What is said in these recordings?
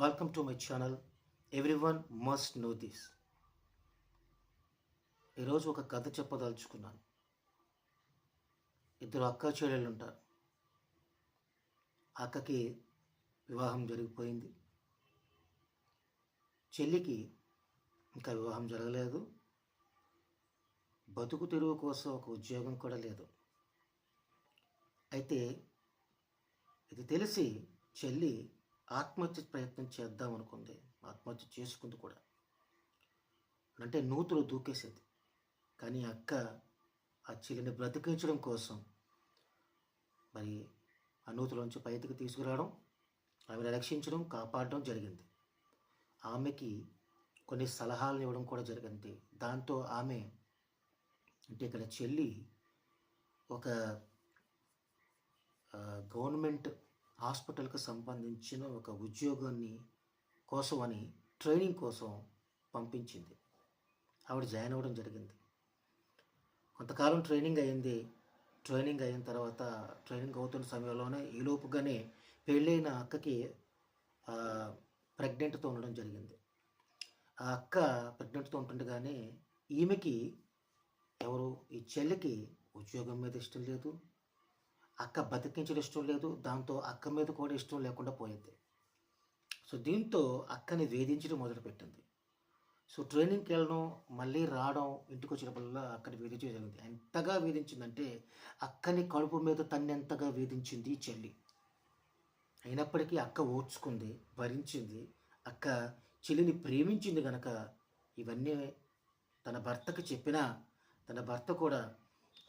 Welcome to my channel everyone must know this ఈరోజు ఒక కథ చెప్పదలుచుకున్నాను. ఇద్దరు అక్క చెల్లెళ్ళు ఉంటారు. అక్కకి వివాహం జరిగిపోయింది. చెల్లికి ఇంకా వివాహం జరగలేదు. బతుకు తెరువు కోసం ఒక ఉద్యోగం కూడా లేదు. అయితే ఇది తెలిసి చెల్లి ఆత్మహత్య ప్రయత్నం చేద్దాం అనుకుంది. ఆత్మహత్య చేసుకుంది కూడా. అంటే నూతులు దూకేసేది. కానీ అక్క ఆ చెల్లిని బ్రతికించడం కోసం మరి ఆ నూతులోంచి బయటకు తీసుకురావడం ఆమెను రక్షించడం కాపాడడం జరిగింది. ఆమెకి కొన్ని సలహాలు ఇవ్వడం కూడా జరిగింది. దాంతో ఆమె అంటే ఇక్కడ చెల్లి ఒక గవర్నమెంట్ హాస్పిటల్కి సంబంధించిన ఒక ఉద్యోగాన్ని కోసం అని ట్రైనింగ్ కోసం పంపించింది. ఆవిడ జాయిన్ అవ్వడం జరిగింది. కొంతకాలం ట్రైనింగ్ అయింది. ట్రైనింగ్ అయిన తర్వాత ట్రైనింగ్ అవుతున్న సమయంలోనే ఈ లోపుగానే పెళ్ళైన అక్కకి ప్రెగ్నెంట్తో ఉండడం జరిగింది. ఆ అక్క ప్రెగ్నెంట్తో ఉంటుండగానే ఈమెకి ఎవరు? ఈ చెల్లికి ఉద్యోగం మీద ఇష్టం లేదు. అక్క బతికించడం ఇష్టం లేదు దాంతో అక్క మీద కూడా ఇష్టం లేకుండా పోయింది. సో దీంతో అక్కని వేధించడం మొదలుపెట్టింది. సో ట్రైనింగ్కి వెళ్ళడం మళ్ళీ రావడం ఇంటికి వచ్చినప్పుడల్లా అక్కని వేధించడం జరిగింది. ఎంతగా వేధించిందంటే అక్కని కడుపు మీద తన్నెంతగా వేధించింది చెల్లి. అయినప్పటికీ అక్క ఓడ్చుకుంది భరించింది. అక్క చెల్లిని ప్రేమించింది గనక ఇవన్నీ తన భర్తకి చెప్పినా తన భర్త కూడా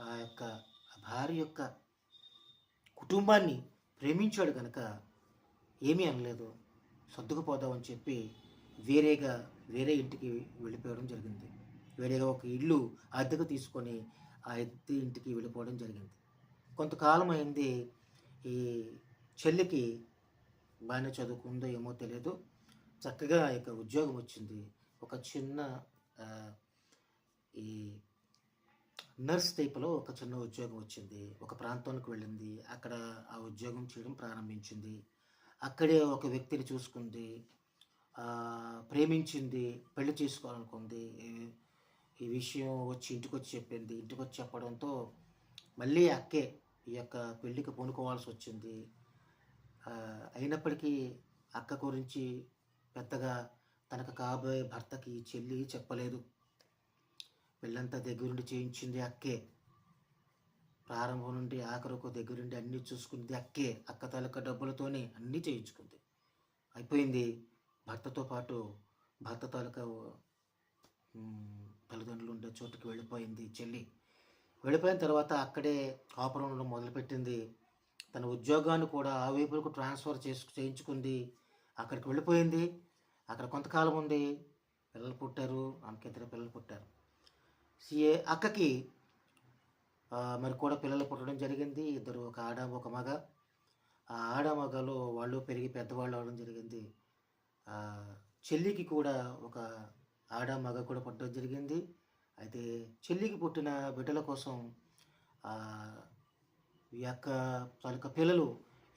ఆ యొక్క భార్య యొక్క కుటుంబాన్ని ప్రేమించాడు కనుక ఏమీ అనలేదు. సర్దుకుపోదామని చెప్పి వేరేగా వేరే ఇంటికి వెళ్ళిపోవడం జరిగింది. వేరేగా ఒక ఇల్లు అద్దెకు తీసుకొని ఆ అద్దె ఇంటికి వెళ్ళిపోవడం జరిగింది. కొంతకాలం అయింది. ఈ చెల్లికి బాగానే చదువుకుందో ఏమో తెలియదు చక్కగా ఆ యొక్క ఉద్యోగం వచ్చింది. ఒక చిన్న నర్స్ టైప్లో ఒక చిన్న ఉద్యోగం వచ్చింది. ఒక ప్రాంతానికి వెళ్ళింది. అక్కడ ఆ ఉద్యోగం చేయడం ప్రారంభించింది. అక్కడే ఒక వ్యక్తిని చూసుకుంది. ప్రేమించింది. పెళ్ళి చేసుకోవాలనుకుంది. ఈ- విషయం వచ్చి ఇంటికి వచ్చి చెప్పింది. ఇంటికి వచ్చి చెప్పడంతో మళ్ళీ అక్కే ఈ యొక్క పెళ్ళికి పూనుకోవాల్సి వచ్చింది. అయినప్పటికీ అక్క గురించి పెద్దగా తనకు కాబోయే భర్తకి చెల్లి చెప్పలేదు. పెళ్ళంతా దగ్గరుండి చేయించింది అక్కే. ప్రారంభం నుండి ఆఖరకు దగ్గరుండి అన్నీ చూసుకుంది అక్కే. అక్క తాలూకా డబ్బులతోనే అన్నీ చేయించుకుంది. అయిపోయింది. భర్తతో పాటు భర్త తాలూకా తల్లిదండ్రులు ఉండే చోటుకి వెళ్ళిపోయింది చెల్లి. వెళ్ళిపోయిన తర్వాత అక్కడే కాపురం ఉండడం మొదలుపెట్టింది. తన ఉద్యోగాన్ని కూడా ఆ వైపులకు ట్రాన్స్ఫర్ చేసు చేయించుకుంది. అక్కడికి వెళ్ళిపోయింది. అక్కడ కొంతకాలం ఉంది. పిల్లలు పుట్టారు. ఆమెకి ఇద్దరు పిల్లలు పుట్టారు. సిఏ అక్కకి మరి కూడా పిల్లలు పుట్టడం జరిగింది. ఇద్దరు ఒక ఆడ ఒక మగ. ఆ ఆడ మగలో వాళ్ళు పెరిగి పెద్దవాళ్ళు అవడం జరిగింది. చెల్లికి కూడా ఒక ఆడ మగ కూడా పుట్టడం జరిగింది. అయితే చెల్లికి పుట్టిన బిడ్డల కోసం ఈ యొక్క తాలూకా పిల్లలు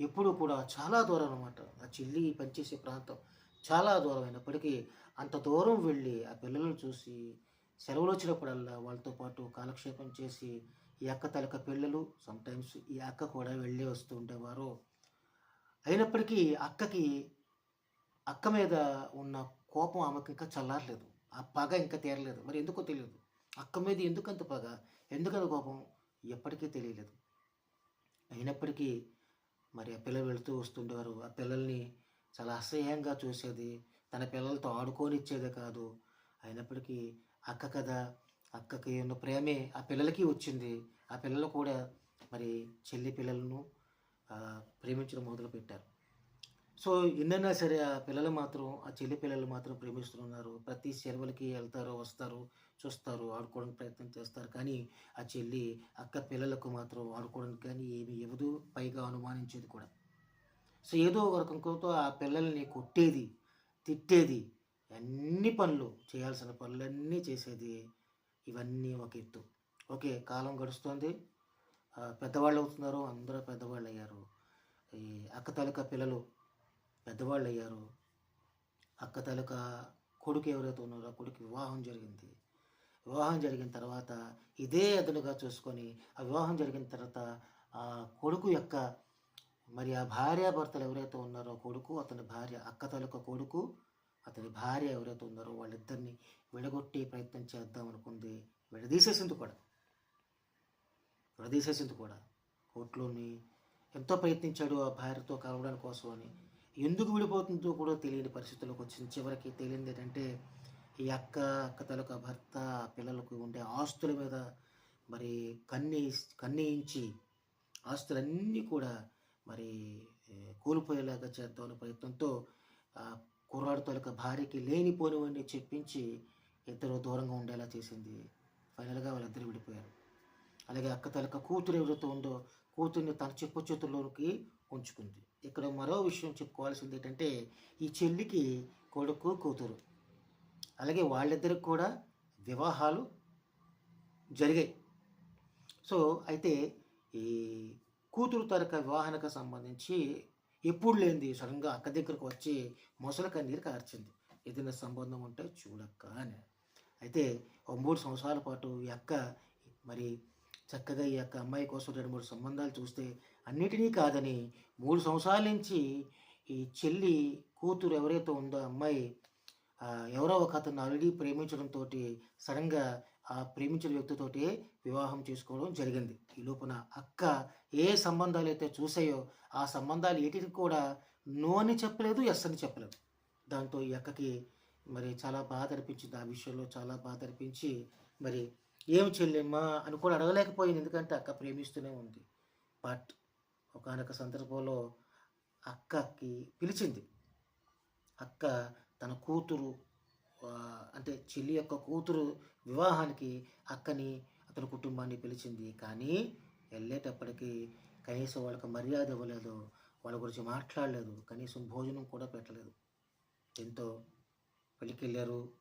ఎప్పుడూ కూడా చాలా దూరం అనమాట ఆ చెల్లి పనిచేసే ప్రాంతం చాలా దూరం అయినప్పటికీ అంత దూరం వెళ్ళి ఆ పిల్లలను చూసి సెలవులు వచ్చినప్పుడల్లా వాళ్ళతో పాటు కాలక్షేపం చేసి ఈ అక్క తలక పిల్లలు సమ్టైమ్స్ ఈ అక్క కూడా వెళ్ళి వస్తూ ఉండేవారు. అయినప్పటికీ అక్కకి అక్క మీద ఉన్న కోపం ఆమెకు ఇంకా చల్లారలేదు. ఆ పగ ఇంకా తీరలేదు. మరి ఎందుకో తెలియదు. అక్క మీద ఎందుకంత పగ? ఎందుకంత కోపం? ఎప్పటికీ తెలియలేదు. అయినప్పటికీ మరి ఆ పిల్లలు వెళుతూ వస్తుండేవారు. ఆ పిల్లల్ని చాలా అసహ్యంగా చూసేది. తన పిల్లలతో ఆడుకోనిచ్చేదే కాదు. అయినప్పటికీ అక్క కదా అక్కకి ఉన్న ప్రేమే ఆ పిల్లలకి వచ్చింది. ఆ పిల్లలు కూడా మరి చెల్లి పిల్లలను ప్రేమించడం మొదలుపెట్టారు. సో ఎన్నైనా సరే ఆ పిల్లలు మాత్రం ఆ చెల్లి పిల్లలు మాత్రం ప్రేమిస్తున్నారు. ప్రతి సెలవులకి వెళ్తారు వస్తారు చూస్తారు ఆడుకోవడానికి ప్రయత్నం చేస్తారు. కానీ ఆ చెల్లి అక్క పిల్లలకు మాత్రం ఆడుకోవడానికి కానీ ఏమి ఇవ్వదు పైగా అనుమానించేది కూడా. సో ఏదో ఒక రకంతో ఆ పిల్లల్ని కొట్టేది తిట్టేది అన్ని పనులు చేయాల్సిన పనులన్నీ చేసేది ఇవన్నీ ఒక ఎత్తు. ఓకే కాలం గడుస్తుంది. పెద్దవాళ్ళు అవుతున్నారు అందరూ పెద్దవాళ్ళు అయ్యారు ఈ అక్క తాలూకా పిల్లలు పెద్దవాళ్ళు అయ్యారు అక్క తాలూకా కొడుకు ఎవరైతే ఉన్నారో కొడుకు వివాహం జరిగింది. వివాహం జరిగిన తర్వాత ఇదే అదునుగా చూసుకొని ఆ వివాహం జరిగిన తర్వాత ఆ కొడుకు యొక్క మరి ఆ భార్యాభర్తలు ఎవరైతే ఉన్నారో కొడుకు అతని భార్య అక్క తాలూకా కొడుకు అతని భార్య ఎవరైతే ఉన్నారో వాళ్ళిద్దరిని విడగొట్టి ప్రయత్నం చేద్దాం అనుకుంది. విడదీసేసింది కూడా. విడదీసేసింది కూడా. కోర్టులోని ఎంతో ప్రయత్నించాడు ఆ భార్యతో కలవడానికి కోసం అని. ఎందుకు విడిపోతుందో కూడా తెలియని పరిస్థితుల్లోకి వచ్చింది. చివరికి తేలింది ఏంటంటే ఈ అక్క అక్క తలక భర్త పిల్లలకు ఉండే ఆస్తుల మీద మరి కన్ని కన్నేయించి ఆస్తులన్నీ కూడా మరి కోల్పోయేలాగా చేద్దామనే ప్రయత్నంతో కుర్రాడు తొలక భార్యకి లేనిపోనివన్నీ చెప్పించి ఇద్దరు దూరంగా ఉండేలా చేసింది. ఫైనల్గా వాళ్ళిద్దరు విడిపోయారు. అలాగే అక్క తలక కూతురు ఎవరితో ఉందో కూతుర్ని తన చెప్పు చేతుల్లోకి ఉంచుకుంది. ఇక్కడ మరో విషయం చెప్పుకోవాల్సింది ఏంటంటే ఈ చెల్లికి కొడుకు కూతురు. అలాగే వాళ్ళిద్దరికి కూడా వివాహాలు జరిగాయి. సో అయితే ఈ కూతురు తరక వివాహానికి సంబంధించి ఎప్పుడు లేనిది సడన్గా అక్క దగ్గరకు వచ్చి మొసల కన్నీరు కార్చింది ఏదైనా సంబంధం ఉంటే చూడక్క అని. అయితే ఓ మూడు సంవత్సరాల పాటు ఈ అక్క మరి చక్కగా ఈ యొక్క అమ్మాయి కోసం రెండు మూడు సంబంధాలు చూస్తే అన్నిటినీ కాదని మూడు సంవత్సరాల నుంచి ఈ చెల్లి కూతురు ఎవరైతే ఉందో అమ్మాయి ఎవరో ఒక అతను ఆల్రెడీ ప్రేమించడంతో సడన్గా ఆ ప్రేమించిన వ్యక్తితోటి వివాహం చేసుకోవడం జరిగింది. ఈ లోపున అక్క ఏ సంబంధాలు అయితే చూసాయో ఆ సంబంధాలు ఏటికి కూడా నో అని చెప్పలేదు ఎస్ అని చెప్పలేదు. దాంతో ఈ అక్కకి మరి చాలా బాధ అనిపించింది. ఆ విషయంలో చాలా బాధ అనిపించి మరి ఏం చెల్లెమ్మా అని కూడా అడగలేకపోయింది. ఎందుకంటే అక్క ప్రేమిస్తూనే ఉంది. బట్ ఒకనొక సందర్భంలో అక్కకి పిలిచింది. అక్క తన కూతురు అంటే చెల్లి యొక్క కూతురు వివాహానికి అక్కని అతని కుటుంబాన్ని పిలిచింది. కానీ వెళ్ళేటప్పటికీ కనీసం వాళ్ళకి మర్యాద ఇవ్వలేదు. వాళ్ళ గురించి మాట్లాడలేదు. కనీసం భోజనం కూడా పెట్టలేదు. ఎంతో పెళ్ళికి వెళ్ళారు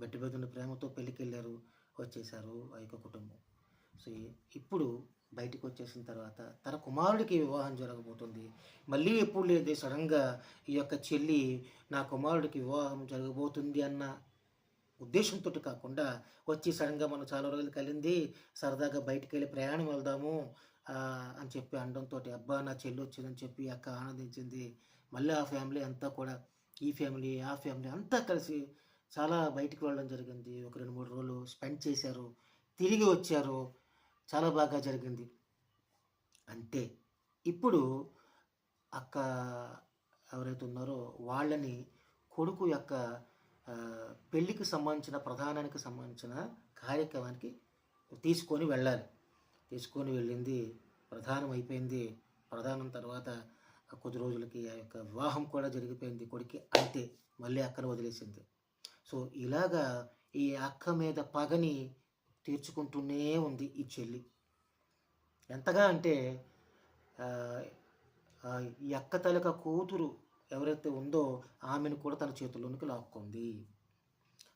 బెట్టి బెదిన ప్రేమతో పెళ్ళికి వెళ్ళారు వచ్చేసారు ఆ యొక్క కుటుంబం. సో ఇప్పుడు బయటికి వచ్చేసిన తర్వాత తన కుమారుడికి వివాహం జరగబోతుంది. మళ్ళీ ఎప్పుడు లేదు సడన్గా ఈ యొక్క చెల్లి నా కుమారుడికి వివాహం జరగబోతుంది అన్న ఉద్దేశంతో కాకుండా వచ్చి సడన్గా మనం చాలా రోజులు కలింది సరదాగా బయటికి వెళ్ళి ప్రయాణం వెళ్దాము అని చెప్పి అనడంతో అబ్బా నా చెల్లి వచ్చిందని చెప్పి అక్క ఆనందించింది. మళ్ళీ ఆ ఫ్యామిలీ అంతా కూడా ఈ ఫ్యామిలీ ఆ ఫ్యామిలీ అంతా కలిసి చాలా బయటికి వెళ్ళడం జరిగింది. ఒక రెండు మూడు రోజులు స్పెండ్ చేశారు తిరిగి వచ్చారు. చాలా బాగా జరిగింది. అంతే ఇప్పుడు అక్క ఎవరైతే ఉన్నారో వాళ్ళని కొడుకు యొక్క పెళ్ళికి సంబంధించిన ప్రధానానికి సంబంధించిన కార్యక్రమానికి తీసుకొని వెళ్ళాలి. తీసుకొని వెళ్ళింది ప్రధానం అయిపోయింది. ప్రధానం తర్వాత కొద్ది రోజులకి ఆ యొక్క వివాహం కూడా జరిగిపోయింది కొడుకి అంతే మళ్ళీ అక్కను వదిలేసింది. సో ఇలాగా ఈ అక్క మీద పగని తీర్చుకుంటూనే ఉంది ఈ చెల్లి. ఎంతగా అంటే ఎక్కతలక ఈ అక్క తలక కూతురు ఎవరైతే ఉందో ఆమెను కూడా తన చేతుల్లోనికి లాక్కుంది.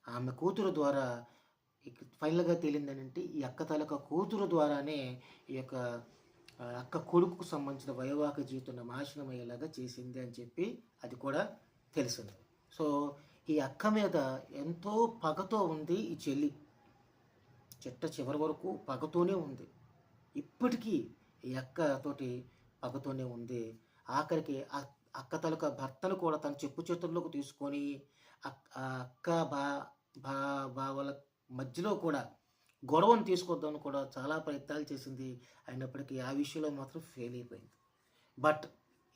ఆమె కూతురు ద్వారా ఫైనల్గా తేలింది ఈ అక్కతలక కూతురు ద్వారానే ఈ యొక్క అక్క కొడుకుకు సంబంధించిన వైవాహిక జీవితం నాశనం అయ్యేలాగా చేసింది అని చెప్పి అది కూడా తెలిసింది. సో ఈ అక్క మీద ఎంతో పగతో ఉంది ఈ చెల్లి. చిట్ట చివరి వరకు పగతోనే ఉంది. ఇప్పటికీ ఈ అక్క పగతోనే ఉంది. ఆఖరికి అక్క తలక భర్తను కూడా తన చెప్పు చేతుల్లోకి తీసుకొని ఆ అక్క బా బా బావల మధ్యలో కూడా గొడవను తీసుకొద్దామని కూడా చాలా ప్రయత్నాలు చేసింది. అయినప్పటికీ ఆ విషయంలో మాత్రం ఫెయిల్ అయిపోయింది. బట్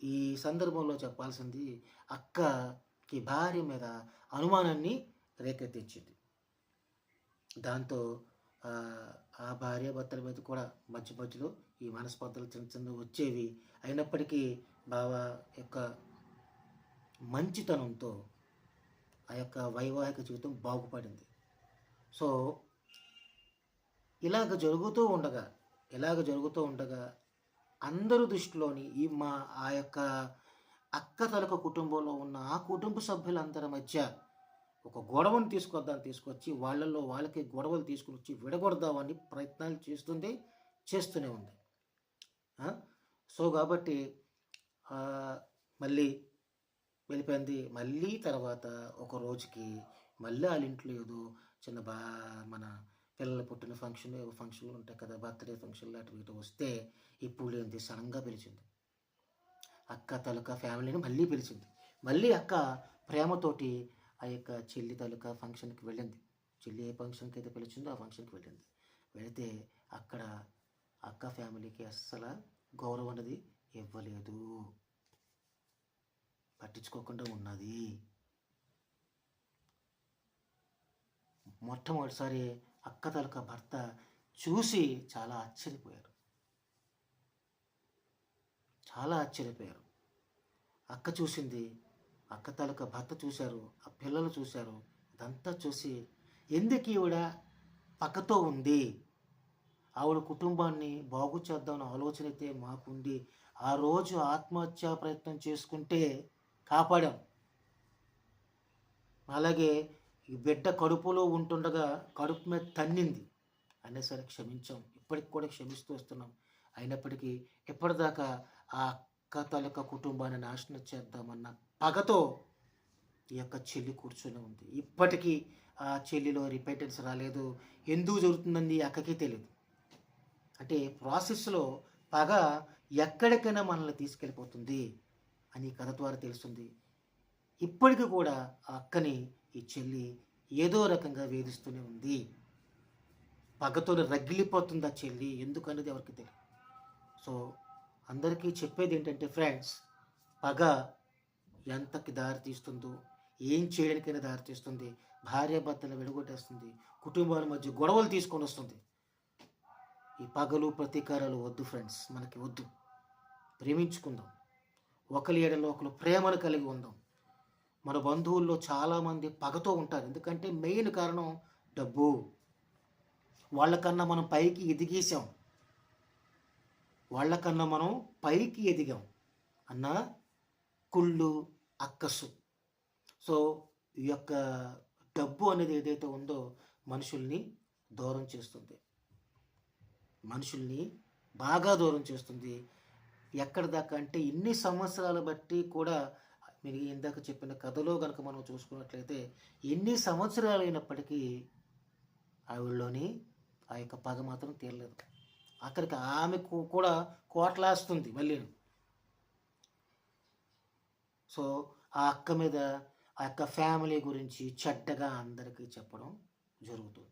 ఈ సందర్భంలో చెప్పాల్సింది అక్కకి భార్య మీద అనుమానాన్ని రేకెత్తించింది. దాంతో ఆ, భార్యాభర్తల భార్య భర్తల మీద కూడా మధ్య మధ్యలో ఈ మనస్పర్ధలు చిన్న చిన్న వచ్చేవి. అయినప్పటికీ బావ యొక్క మంచితనంతో ఆ యొక్క వైవాహిక జీవితం బాగుపడింది. సో ఇలాగ జరుగుతూ ఉండగా ఇలాగ జరుగుతూ ఉండగా అందరు దృష్టిలోని ఈ మా ఆ యొక్క అక్క తలక కుటుంబంలో ఉన్న ఆ కుటుంబ సభ్యులందరి మధ్య ఒక గొడవను తీసుకొద్దాం తీసుకొచ్చి వాళ్ళల్లో వాళ్ళకి గొడవలు తీసుకుని వచ్చి విడగొడదామని ప్రయత్నాలు చేస్తుంది చేస్తూనే ఉంది. సో కాబట్టి మళ్ళీ వెళ్ళిపోయింది. మళ్ళీ తర్వాత ఒక రోజుకి మళ్ళీ వాళ్ళ ఇంట్లో ఏదో చిన్న బా మన పిల్లలు పుట్టిన ఫంక్షన్ ఏవో ఫంక్షన్లు ఉంటాయి కదా బర్త్డే ఫంక్షన్లు లాంటివి ఇటు వస్తే ఇప్పుడు లేనిది సడన్గా పిలిచింది. అక్క తలక ఫ్యామిలీని మళ్ళీ పిలిచింది. మళ్ళీ అక్క ప్రేమతోటి ఆ యొక్క చెల్లి తాలూకా ఫంక్షన్కి వెళ్ళింది. చెల్లి ఏ ఫంక్షన్కి అయితే పిలిచిందో ఆ ఫంక్షన్కి వెళ్ళింది. వెళితే అక్కడ అక్క ఫ్యామిలీకి అస్సలు గౌరవం అనేది ఇవ్వలేదు. పట్టించుకోకుండా ఉన్నది. మొట్టమొదటిసారి అక్క తాలూకా భర్త చూసి చాలా ఆశ్చర్యపోయారు. చాలా ఆశ్చర్యపోయారు. అక్క చూసింది అక్క తాలూకా భర్త చూశారు ఆ పిల్లలు చూశారు ఇదంతా చూసి ఎందుకు ఈవిడ పక్కతో ఉంది? ఆవిడ కుటుంబాన్ని బాగు చేద్దామని ఆలోచన అయితే మాకుండి ఆ రోజు ఆత్మహత్యా ప్రయత్నం చేసుకుంటే కాపాడాం. అలాగే ఈ బిడ్డ కడుపులో ఉంటుండగా కడుపు మీద తన్నింది. అయినా సరే క్షమించాం. ఇప్పటికి కూడా క్షమిస్తూ వస్తున్నాం. అయినప్పటికీ ఇప్పటిదాకా ఆ అక్క తాలూకా కుటుంబాన్ని నాశనం చేద్దామన్న పగతో ఈ యొక్క చెల్లి కూర్చొని ఉంది. ఇప్పటికీ ఆ చెల్లిలో రిపేటెన్స్ రాలేదు. ఎందుకు జరుగుతుందని అక్కకి తెలియదు అంటే ప్రాసెస్లో పగ ఎక్కడికైనా మనల్ని తీసుకెళ్ళిపోతుంది అని కథ ద్వారా తెలుస్తుంది. ఇప్పటికీ కూడా ఆ అక్కని ఈ చెల్లి ఏదో రకంగా వేధిస్తూనే ఉంది. పగతో రగిలిపోతుంది ఆ చెల్లి. ఎందుకనేది ఎవరికి తెలియదు సో అందరికీ చెప్పేది ఏంటంటే ఫ్రెండ్స్ పగ ఎంతకి దారితీస్తుందో ఏం చేయడానికైనా దారితీస్తుంది భార్యాభర్తలు విడగొట్టేస్తుంది కుటుంబాల మధ్య గొడవలు తీసుకొని వస్తుంది. ఈ పగలు ప్రతీకారాలు వద్దు ఫ్రెండ్స్ మనకి వద్దు. ప్రేమించుకుందాం. ఒకరి ఏడలో ఒకరు ప్రేమను కలిగి ఉందాం. మన బంధువుల్లో చాలామంది పగతో ఉంటారు. ఎందుకంటే మెయిన్ కారణం డబ్బు. వాళ్ళకన్నా మనం పైకి ఎదిగేసాం వాళ్ళకన్నా మనం పైకి ఎదిగాం. అన్నా కుళ్ళు అక్కసు. సో ఈ యొక్క డబ్బు అనేది ఏదైతే ఉందో మనుషుల్ని దూరం చేస్తుంది. మనుషుల్ని బాగా దూరం చేస్తుంది. ఎక్కడ దాకా అంటే ఇన్ని సంవత్సరాలు బట్టి కూడా మీరు ఇందాక చెప్పిన కథలో కనుక మనం చూసుకున్నట్లయితే ఎన్ని సంవత్సరాలు అయినప్పటికీ ఆవిడలోని ఆ యొక్క పగ మాత్రం తీరలేదు. అక్కడికి ఆమెకు కూడా కోట్లాస్తుంది మళ్ళీ సో ఆ అక్క మీద ఆ యొక్క ఫ్యామిలీ గురించి చెడ్డగా అందరికీ చెప్పడం జరుగుతుంది.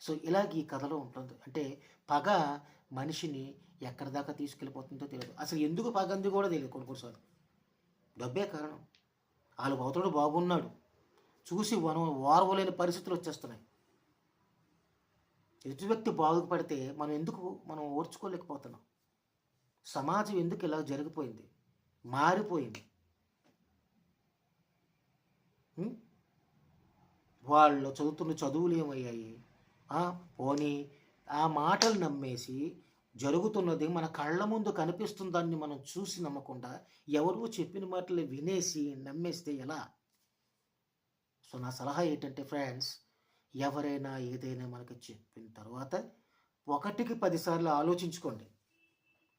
సో ఇలాగ ఈ కథలో ఉంటుంది. అంటే పగ మనిషిని ఎక్కడి దాకా తీసుకెళ్ళిపోతుందో తెలియదు. అసలు ఎందుకు పగ అంది కూడా తెలియదు కొన్ని కొన్నిసార్లు డబ్బే కారణం. వాళ్ళు అవతడు బాగున్నాడు. చూసి మనం ఓర్వలేని పరిస్థితులు వచ్చేస్తున్నాయి. ఎదుటి వ్యక్తి బాగుపడితే మనం ఎందుకు మనం ఓర్చుకోలేకపోతున్నాం? సమాజం ఎందుకు ఇలా జరిగిపోయింది? మారిపోయింది? వాళ్ళు చదువుతున్న చదువులు ఏమయ్యాయి? పోనీ ఆ మాటలు నమ్మేసి జరుగుతున్నది మన కళ్ళ ముందు కనిపిస్తుందాన్ని మనం చూసి నమ్మకుండా ఎవరో చెప్పిన మాటలు వినేసి నమ్మేస్తే ఎలా? సో నా సలహా ఏంటంటే ఫ్రెండ్స్ ఎవరైనా ఏదైనా మనకి చెప్పిన తర్వాత ఒకటికి పదిసార్లు ఆలోచించుకోండి.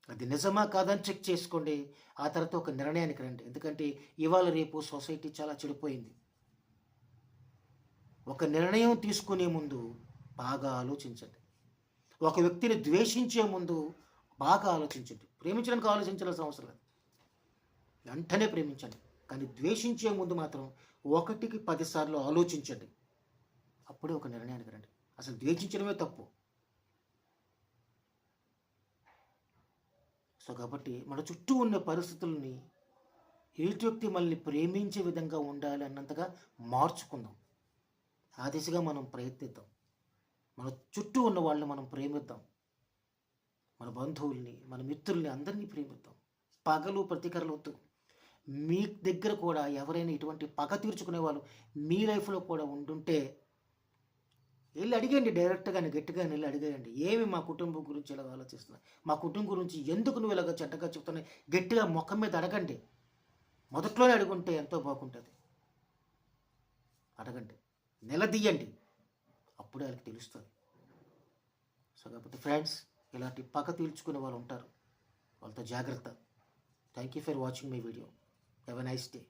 అది నిజమా కాదని చెక్ చేసుకోండి. ఆ తర్వాత ఒక నిర్ణయానికి రండి. ఎందుకంటే ఇవాళ రేపు సొసైటీ చాలా చెడిపోయింది. ఒక నిర్ణయం తీసుకునే ముందు బాగా ఆలోచించండి. ఒక వ్యక్తిని ద్వేషించే ముందు బాగా ఆలోచించండి. ప్రేమించడానికి ఆలోచించాల్సిన అవసరం లేదు. వెంటనే ప్రేమించండి. కానీ ద్వేషించే ముందు మాత్రం ఒకటికి పదిసార్లు ఆలోచించండి. అప్పుడే ఒక నిర్ణయానికి రండి. అసలు ద్వేషించడమే తప్పు. సో కాబట్టి మన చుట్టూ ఉన్న పరిస్థితుల్ని ఎదుటి వ్యక్తి మనల్ని ప్రేమించే విధంగా ఉండాలి అన్నంతగా మార్చుకుందాం. ఆ దిశగా మనం ప్రయత్నిద్దాం. మన చుట్టూ ఉన్న వాళ్ళని మనం ప్రేమిద్దాం. మన బంధువుల్ని మన మిత్రుల్ని అందరినీ ప్రేమిద్దాం. పగలు ప్రతీకరలు వద్దు. మీ దగ్గర కూడా ఎవరైనా ఇటువంటి పగ తీర్చుకునే వాళ్ళు మీ లైఫ్లో కూడా ఉండుంటే వెళ్ళి అడిగండి డైరెక్ట్గా గట్టిగా వెళ్ళి అడిగేయండి. ఏమి మా కుటుంబం గురించి ఇలా ఆలోచిస్తున్నాయి? మా కుటుంబం గురించి ఎందుకు నువ్వు ఇలాగ చెడ్డగా చెప్తున్నాయి? గట్టిగా ముఖం మీద అడగండి. మొదట్లోనే అడుగుంటే ఎంతో బాగుంటుంది. అడగండి. నిలదీయండి. అప్పుడే వాళ్ళకి తెలుస్తుంది. సో కాకపోతే ఫ్రెండ్స్ ఇలాంటి పక్క తీర్చుకునే వాళ్ళు ఉంటారు. వాళ్ళతో జాగ్రత్త. Thank you for watching my video. Have a nice day.